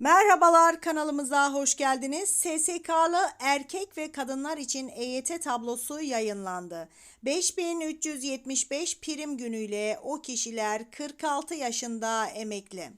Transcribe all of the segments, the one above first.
Merhabalar kanalımıza hoş geldiniz. SSK'lı erkek ve kadınlar için EYT tablosu yayınlandı. 5375 prim günüyle o kişiler 46 yaşında emekli.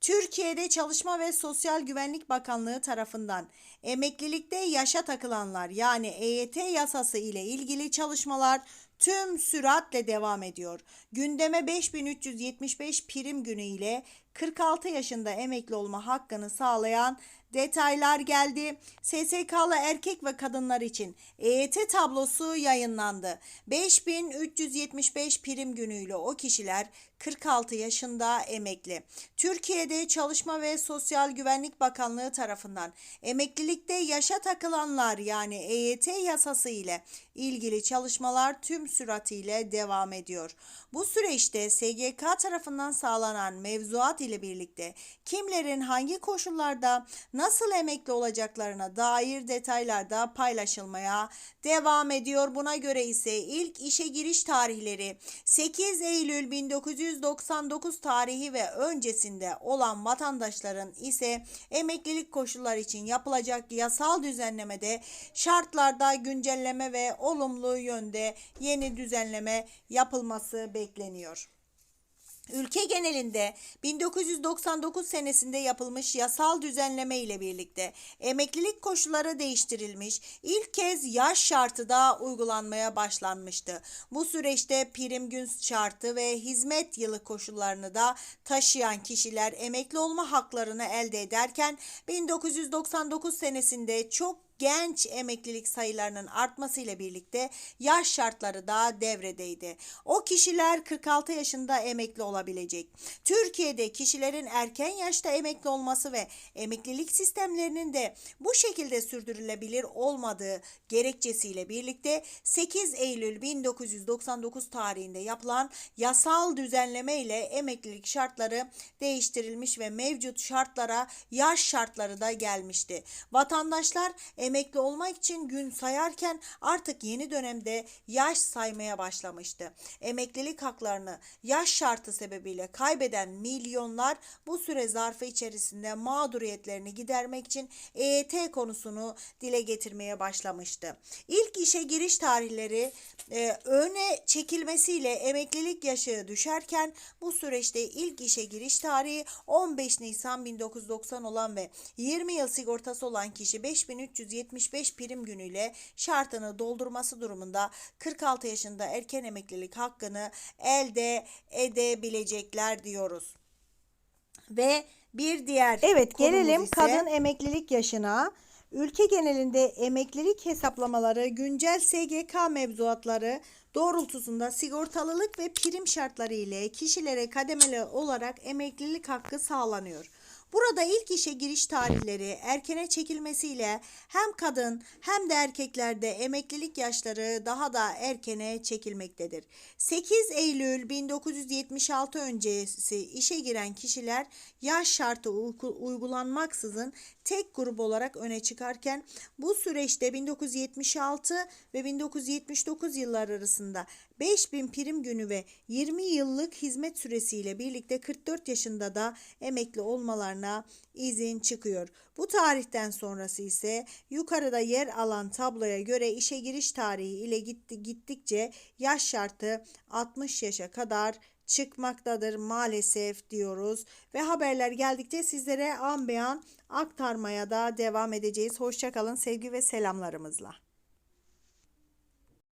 Türkiye'de Çalışma ve Sosyal Güvenlik Bakanlığı tarafından emeklilikte yaşa takılanlar yani EYT yasası ile ilgili çalışmalar tüm süratle devam ediyor. Gündeme 5375 prim günü ile 46 yaşında emekli olma hakkını sağlayan detaylar geldi. SSK'lı erkek ve kadınlar için EYT tablosu yayınlandı. 5375 prim günüyle o kişiler 46 yaşında emekli. Türkiye'de Çalışma ve Sosyal Güvenlik Bakanlığı tarafından emeklilikte yaşa takılanlar yani EYT yasası ile ilgili çalışmalar tüm süratiyle devam ediyor. Bu süreçte SGK tarafından sağlanan mevzuat ile birlikte kimlerin hangi koşullarda nasıl emekli olacaklarına dair detaylar da paylaşılmaya devam ediyor. Buna göre ise ilk işe giriş tarihleri 8 Eylül 1999 tarihi ve öncesinde olan vatandaşların ise emeklilik koşulları için yapılacak yasal düzenlemede şartlarda güncelleme ve olumlu yönde yeni düzenleme yapılması bekleniyor. Ülke genelinde 1999 senesinde yapılmış yasal düzenleme ile birlikte emeklilik koşulları değiştirilmiş, ilk kez yaş şartı da uygulanmaya başlanmıştı. Bu süreçte prim gün şartı ve hizmet yılı koşullarını da taşıyan kişiler emekli olma haklarını elde ederken 1999 senesinde çok genç emeklilik sayılarının artmasıyla birlikte yaş şartları da devredeydi. O kişiler 46 yaşında emekli olabilecek. Türkiye'de kişilerin erken yaşta emekli olması ve emeklilik sistemlerinin de bu şekilde sürdürülebilir olmadığı gerekçesiyle birlikte 8 Eylül 1999 tarihinde yapılan yasal düzenleme ile emeklilik şartları değiştirilmiş ve mevcut şartlara yaş şartları da gelmişti. Vatandaşlar emekli olmak için gün sayarken artık yeni dönemde yaş saymaya başlamıştı. Emeklilik haklarını yaş şartı sebebiyle kaybeden milyonlar bu süre zarfı içerisinde mağduriyetlerini gidermek için EYT konusunu dile getirmeye başlamıştı. İlk işe giriş tarihleri e, öne çekilmesiyle emeklilik yaşı düşerken bu süreçte ilk işe giriş tarihi 15 Nisan 1990 olan ve 20 yıl sigortası olan kişi 5375 prim günüyle şartını doldurması durumunda 46 yaşında erken emeklilik hakkını elde edebilecekler diyoruz. Ve bir diğer Evet gelelim ise- kadın emeklilik yaşına. Ülke genelinde emeklilik hesaplamaları, güncel SGK mevzuatları doğrultusunda sigortalılık ve prim şartları ile kişilere kademeli olarak emeklilik hakkı sağlanıyor. Burada ilk işe giriş tarihleri erkene çekilmesiyle hem kadın hem de erkeklerde emeklilik yaşları daha da erkene çekilmektedir. 8 Eylül 1976 öncesi işe giren kişiler yaş şartı uygu- uygulanmaksızın tek grup olarak öne çıkarken bu süreçte 1976 ve 1979 yılları arasında 5000 prim günü ve 20 yıllık hizmet süresiyle birlikte 44 yaşında da emekli olmalarına izin çıkıyor. Bu tarihten sonrası ise yukarıda yer alan tabloya göre işe giriş tarihi ile gitti, gittikçe yaş şartı 60 yaşa kadar çıkmaktadır maalesef diyoruz ve haberler geldikçe sizlere an beyan aktarmaya da devam edeceğiz. Hoşçakalın sevgi ve selamlarımızla.